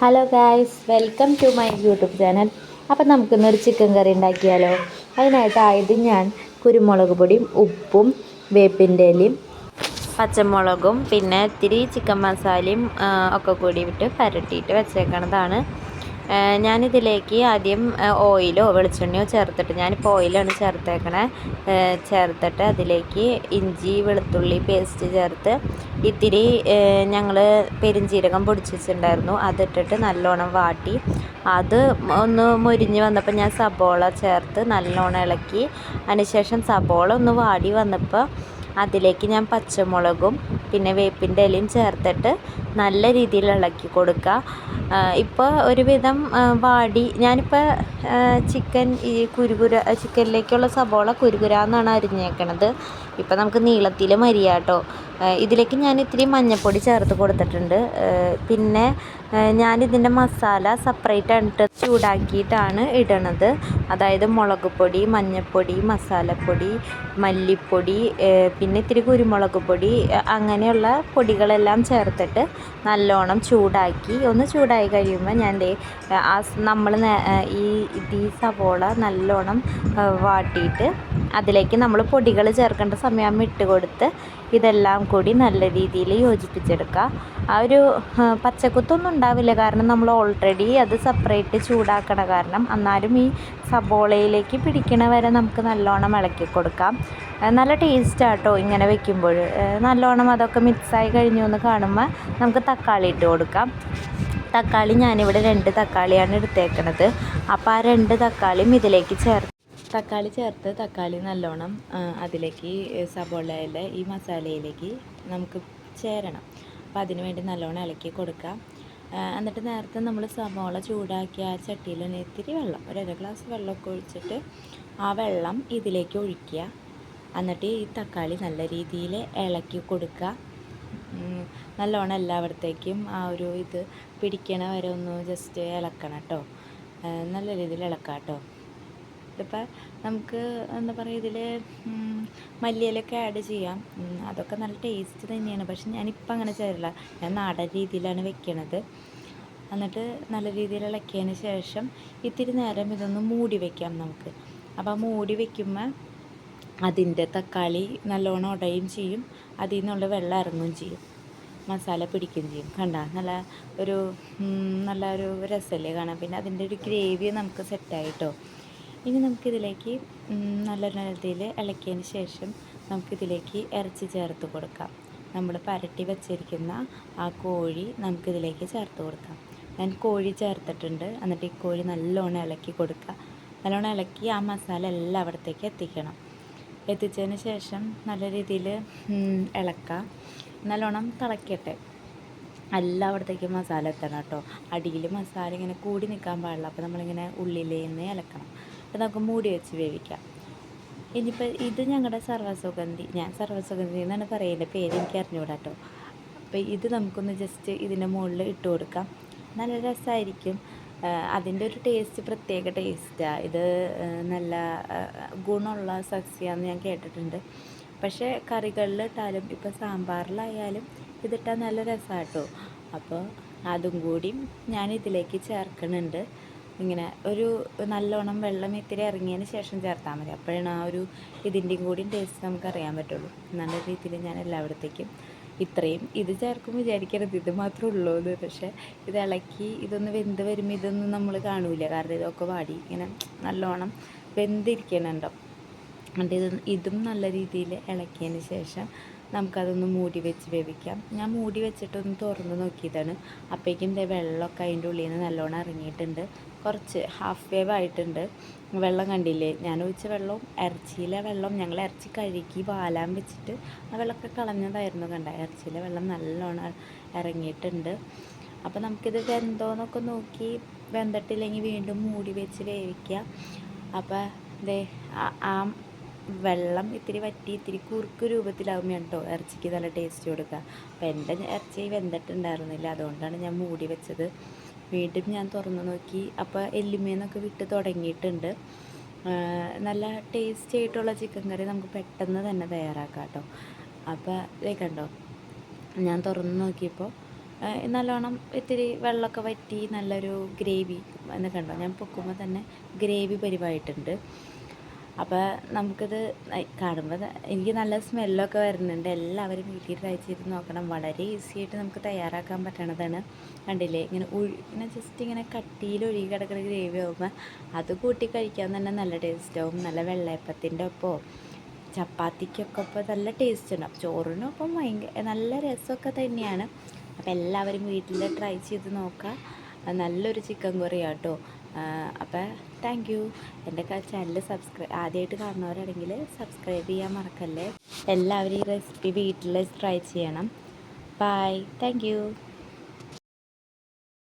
Hello guys welcome to my YouTube channel അപ്പം നമുക്കിന്നൊരു chicken കറി ഉണ്ടാക്കിയാലോ? അതിനായിട്ട് ആദ്യം ഞാൻ കുരുമുളക് പൊടിയും ഉപ്പും വേപ്പിന്റെ ഇലയും പച്ചമുളകും പിന്നെ ഇത്തിരി ചിക്കൻ മസാലയും ഒക്കെ കൂടി വിട്ട് പരട്ടിയിട്ട് വെച്ചേക്കണതാണ്. ഞാനിതിലേക്ക് ആദ്യം ഓയിലോ വെളിച്ചെണ്ണയോ ചേർത്തിട്ട് ഞാനിപ്പോൾ ഓയിലാണ് ചേർത്തേക്കണേ. ചേർത്തിട്ട് അതിലേക്ക് ഇഞ്ചി വെളുത്തുള്ളി പേസ്റ്റ് ചേർത്ത് ഇത്തിരി ഞങ്ങൾ പെരിഞ്ചീരകം പൊടിച്ച് വെച്ചിട്ടുണ്ടായിരുന്നു അതിട്ടിട്ട് നല്ലോണം വാട്ടി അത് ഒന്ന് മുരിഞ്ഞ് വന്നപ്പോൾ ഞാൻ സബോള ചേർത്ത് നല്ലോണം ഇളക്കി അതിനുശേഷം സബോള ഒന്ന് വാടി വന്നപ്പോൾ അതിലേക്ക് ഞാൻ പച്ചമുളകും പിന്നെ വേപ്പിന്റെ ഇലയും ചേർത്തിട്ട് നല്ല രീതിയിൽ ഇളക്കി കൊടുക്കുക. ഇപ്പോൾ ഒരുവിധം വാടി ഞാനിപ്പോൾ ചിക്കൻ ഈ കുരുകുര ചിക്കനിലേക്കുള്ള സബോള കുരുകുരാന്നാണ് അരിഞ്ഞേക്കണത്. ഇപ്പം നമുക്ക് നീളത്തിൽ മരിയാട്ടോ ഇതിലേക്ക് ഞാൻ ഇത്തിരി മഞ്ഞൾപ്പൊടി ചേർത്ത് കൊടുത്തിട്ടുണ്ട്. പിന്നെ ഞാൻ ഇതിന്റെ മസാല സെപ്പറേറ്റ് ആയിട്ട് ചൂടാക്കിയിട്ടാണ് ഇടണത്. അതായത് മുളക് പൊടി മഞ്ഞൾപ്പൊടി മസാലപ്പൊടി മല്ലിപ്പൊടി പിന്നെ ഇത്തിരി കുരുമുളക് പൊടി അങ്ങനെയുള്ള പൊടികളെല്ലാം ചേർത്തിട്ട് നല്ലോണം ചൂടാക്കി ഒന്ന് ചൂടായി കഴിയുമ്പോൾ ഞാൻ ആ നമ്മൾ ഈ ഈ സവോള നല്ലോണം വാട്ടിയിട്ട് അതിലേക്ക് നമ്മൾ പൊടികൾ ചേർക്കേണ്ട സമയം ഇട്ട് കൊടുത്ത് ഇതെല്ലാം കൂടി നല്ല രീതിയിൽ യോജിപ്പിച്ചെടുക്കുക. ആ ഒരു പച്ചക്കുത്തൊന്നും ഉണ്ടാവില്ല. കാരണം നമ്മൾ ഓൾറെഡി അത് സെപ്പറേറ്റ് ചൂടാക്കണ കാരണം എന്നാലും ഈ സബോളയിലേക്ക് പിടിക്കണ വരെ നമുക്ക് നല്ലോണം ഇളക്കി കൊടുക്കാം. നല്ല നല്ല ടേസ്റ്റാട്ടോ ഇങ്ങനെ വെക്കുമ്പോൾ. നല്ലോണം അതൊക്കെ മിക്സായി കഴിഞ്ഞു എന്ന് കാണുമ്പോൾ നമുക്ക് തക്കാളി ഇട്ട് കൊടുക്കാം. തക്കാളി ഞാനിവിടെ രണ്ട് തക്കാളിയാണ് എടുത്തേക്കണത്. അപ്പോൾ ആ രണ്ട് തക്കാളിയും ഇതിലേക്ക് ചേർത്ത് തക്കാളി ചേർത്ത് തക്കാളി നല്ലോണം അതിലേക്ക് സബോളയിലെ ഈ മസാലയിലേക്ക് നമുക്ക് ചേരണം. അപ്പോൾ അതിന് വേണ്ടി നല്ലോണം ഇളക്കി കൊടുക്കാം. എന്നിട്ട് നേരത്തെ നമ്മൾ സബോള ചൂടാക്കിയ ആ ചട്ടിയിൽ തന്നെ ഇത്തിരി വെള്ളം ഒരു അര ഗ്ലാസ് വെള്ളമൊക്കെ ഒഴിച്ചിട്ട് ആ വെള്ളം ഇതിലേക്ക് ഒഴിക്കുക. എന്നിട്ട് ഈ തക്കാളി നല്ല രീതിയിൽ ഇളക്കി കൊടുക്കുക. നല്ലോണം എല്ലായിടത്തേക്കും ആ ഒരു ഇത് പിടിക്കണ വരെ ഒന്ന് ജസ്റ്റ് ഇളക്കണം കേട്ടോ. നല്ല രീതിയിൽ ഇളക്കാം കേട്ടോ. ഇതിപ്പോൾ നമുക്ക് എന്താ പറയുക ഇതിൽ മല്ലിയിലൊക്കെ ആഡ് ചെയ്യാം. അതൊക്കെ നല്ല ടേസ്റ്റ് തന്നെയാണ്. പക്ഷെ ഞാനിപ്പോൾ അങ്ങനെ ചേരില്ല ഞാൻ നാടൻ രീതിയിലാണ് വെക്കണത്. എന്നിട്ട് നല്ല രീതിയിൽ ഇളക്കിയതിന് ശേഷം ഇത്തിരി നേരം ഇതൊന്ന് മൂടി വെക്കാം നമുക്ക്. അപ്പോൾ മൂടി വെക്കുമ്പോൾ അതിന്റെ തക്കാളി നല്ലോണം ഉടയും ചെയ്യും. അതിൽ നിന്നുള്ള വെള്ളം ഇറങ്ങുകയും ചെയ്യും. മസാല പിടിക്കുകയും ചെയ്യും. കണ്ട? നല്ല ഒരു നല്ല ഒരു രസമല്ലേ കാണാൻ. പിന്നെ അതിന്റെ ഒരു ഗ്രേവി നമുക്ക് സെറ്റായിട്ടോ ഇനി നമുക്കിതിലേക്ക് നല്ല രീതിയിൽ ഇളക്കിയതിന് ശേഷം നമുക്കിതിലേക്ക് ഇറച്ചി ചേർത്ത് കൊടുക്കാം. നമ്മൾ പരട്ടി വെച്ചിരിക്കുന്ന ആ കോഴി നമുക്കിതിലേക്ക് ചേർത്ത് കൊടുക്കാം. ഞാൻ കോഴി ചേർത്തിട്ടുണ്ട്. എന്നിട്ട് ഈ കോഴി നല്ലോണം ഇളക്കി കൊടുക്കുക. നല്ലോണം ഇളക്കി ആ മസാല എല്ലാം അവിടത്തേക്ക് എത്തിക്കണം. എത്തിച്ചതിന് ശേഷം നല്ല രീതിയിൽ ഇളക്കുക നല്ലോണം തിളക്കട്ടെ. എല്ലാം അവിടത്തേക്ക് മസാല എത്തണം കേട്ടോ. അടിയിൽ മസാല ഇങ്ങനെ കൂടി നിൽക്കാൻ പാടില്ല. അപ്പോൾ നമ്മളിങ്ങനെ ഉള്ളിലേന്ന് ഇളക്കണം. നമുക്ക് മൂടി വെച്ച് വേവിക്കാം. ഇനിയിപ്പോൾ ഇത് ഞങ്ങളുടെ സർവസുഗന്ധി ഞാൻ സർവസുഗന്ധി എന്നാണ് പറയുന്നത്. പേര് എനിക്ക് അറിഞ്ഞുകൂടാ കേട്ടോ അപ്പോൾ ഇത് നമുക്കൊന്ന് ജസ്റ്റ് ഇതിന്റെ മുകളിൽ ഇട്ട് കൊടുക്കാം. നല്ല രസമായിരിക്കും അതിന്റെ ഒരു ടേസ്റ്റ് പ്രത്യേക ടേസ്റ്റാണ് ഇത് നല്ല ഗുണമുള്ള സസ്യമാണെന്ന് ഞാൻ കേട്ടിട്ടുണ്ട്. പക്ഷേ കറികളിൽ ഇട്ടാലും ഇപ്പോൾ സാമ്പാറിലായാലും ഇതിട്ടാൽ നല്ല രസമാണ് കേട്ടോ അപ്പോൾ അതും കൂടി ഞാൻ ഇതിലേക്ക് ചേർക്കുന്നുണ്ട്. ഇങ്ങനെ ഒരു നല്ലോണം വെള്ളം ഇത്തിരി ഇറങ്ങിയതിന് ശേഷം ചേർത്താൽ മതി. അപ്പോഴാണ് ആ ഒരു ഇതിന്റെയും കൂടി ടേസ്റ്റ് നമുക്ക് അറിയാൻ പറ്റുള്ളൂ. നല്ല രീതിയിൽ ഞാൻ എല്ലായിടത്തേക്കും ഇത്രയും ഇത് ചേർക്കും വിചാരിക്കരുത്. ഇത് മാത്രമേ ഉള്ളൂ എന്ന് പക്ഷേ ഇത് ഇളക്കി ഇതൊന്ന് വെന്ത് വരുമ്പോൾ ഇതൊന്നും നമ്മൾ കാണൂല. കാരണം ഇതൊക്കെ വാടി ഇങ്ങനെ നല്ലോണം വെന്തിരിക്കണുണ്ടോ. എന്നിട്ട് ഇത് ഇതും നല്ല രീതിയിൽ ഇളക്കിയതിന് ശേഷം നമുക്കതൊന്ന് മൂടി വെച്ച് വേവിക്കാം. ഞാൻ മൂടി വെച്ചിട്ടൊന്ന് തുറന്ന് നോക്കിയതാണ്. അപ്പോഴേക്കും ദേ വെള്ളമൊക്കെ അതിന്റെ ഉള്ളിൽ നിന്ന് നല്ലോണം ഇറങ്ങിയിട്ടുണ്ട്. കുറച്ച് ഹാഫ് വേവ് ആയിട്ടുണ്ട്. വെള്ളം കണ്ടില്ലേ? ഞാൻ ഒഴിച്ച വെള്ളവും ഇറച്ചിയിലെ വെള്ളം ഞങ്ങൾ ഇറച്ചി കഴുകി വാലാൻ വെച്ചിട്ട് ആ വെള്ളമൊക്കെ കളഞ്ഞതായിരുന്നു കണ്ട. ഇറച്ചിയിലെ വെള്ളം നല്ലോണം ഇറങ്ങിയിട്ടുണ്ട്. അപ്പോൾ നമുക്കിത് വെന്തോന്നൊക്കെ നോക്കി വെന്തിട്ടില്ലെങ്കിൽ വീണ്ടും മൂടി വെച്ച് വേവിക്കുക അപ്പോൾ ദേ ആ- വെള്ളം ഇത്തിരി വറ്റി ഇത്തിരി കുറുക്ക് രൂപത്തിലാകുമ്പോൾ കേട്ടോ ഇറച്ചിക്ക് നല്ല ടേസ്റ്റ് കൊടുക്കുക. അപ്പോൾ എന്റെ ഇറച്ചി വെന്തിട്ടുണ്ടായിരുന്നില്ല. അതുകൊണ്ടാണ് ഞാൻ മൂടി വെച്ചത്. വീണ്ടും ഞാൻ തുറന്ന് നോക്കി. അപ്പോൾ എല്ലുമേന്നൊക്കെ വിട്ട് തുടങ്ങിയിട്ടുണ്ട്. നല്ല ടേസ്റ്റി ആയിട്ടുള്ള ചിക്കൻ കറി നമുക്ക് പെട്ടെന്ന് തന്നെ തയ്യാറാക്കാം കേട്ടോ അപ്പോൾ ദേ കണ്ടോ ഞാൻ തുറന്ന് നോക്കിയപ്പോൾ നല്ലോണം ഇത്തിരി വെള്ളമൊക്കെ വറ്റി നല്ലൊരു ഗ്രേവി എന്ന് കണ്ടോ? ഞാൻ പൊക്കുമ്പോൾ തന്നെ ഗ്രേവി പരിവായിട്ടുണ്ട് അപ്പോൾ നമുക്കിത് കാണുമ്പോൾ എനിക്ക് നല്ല സ്മെല്ലൊക്കെ വരുന്നുണ്ട്. എല്ലാവരും വീട്ടിൽ ട്രൈ ചെയ്ത് നോക്കണം. വളരെ ഈസി ആയിട്ട് നമുക്ക് തയ്യാറാക്കാൻ പറ്റണതാണ്. കണ്ടില്ലേ? ഇങ്ങനെ ഒഴി ഇങ്ങനെ ജസ്റ്റ് ഇങ്ങനെ കട്ടിയിൽ ഒഴുകി കിടക്കുന്ന ഗ്രേവി ആകുമ്പോൾ അത് കൂട്ടി കഴിക്കാൻ തന്നെ നല്ല ടേസ്റ്റാവും നല്ല വെള്ളയപ്പത്തിന്റെ ഒപ്പമോ ചപ്പാത്തിക്കൊക്കെ ഇപ്പോൾ നല്ല ടേസ്റ്റ് ഉണ്ട്. അപ്പോൾ ചോറിനൊപ്പം ഭയങ്കര നല്ല രസമൊക്കെ തന്നെയാണ്. അപ്പോൾ എല്ലാവരും വീട്ടിൽ ട്രൈ ചെയ്ത് നോക്കുക നല്ലൊരു ചിക്കൻ കറി കേട്ടോ അപ്പോൾ താങ്ക് യു. എന്റെ ചാനൽ സബ്സ്ക്രൈബ് ആദ്യമായിട്ട് കാണുന്നവരാണെങ്കിൽ സബ്സ്ക്രൈബ് ചെയ്യാൻ മറക്കല്ലേ? എല്ലാവരും ഈ റെസിപ്പി വീട്ടിൽ ട്രൈ ചെയ്യണം. Bye thank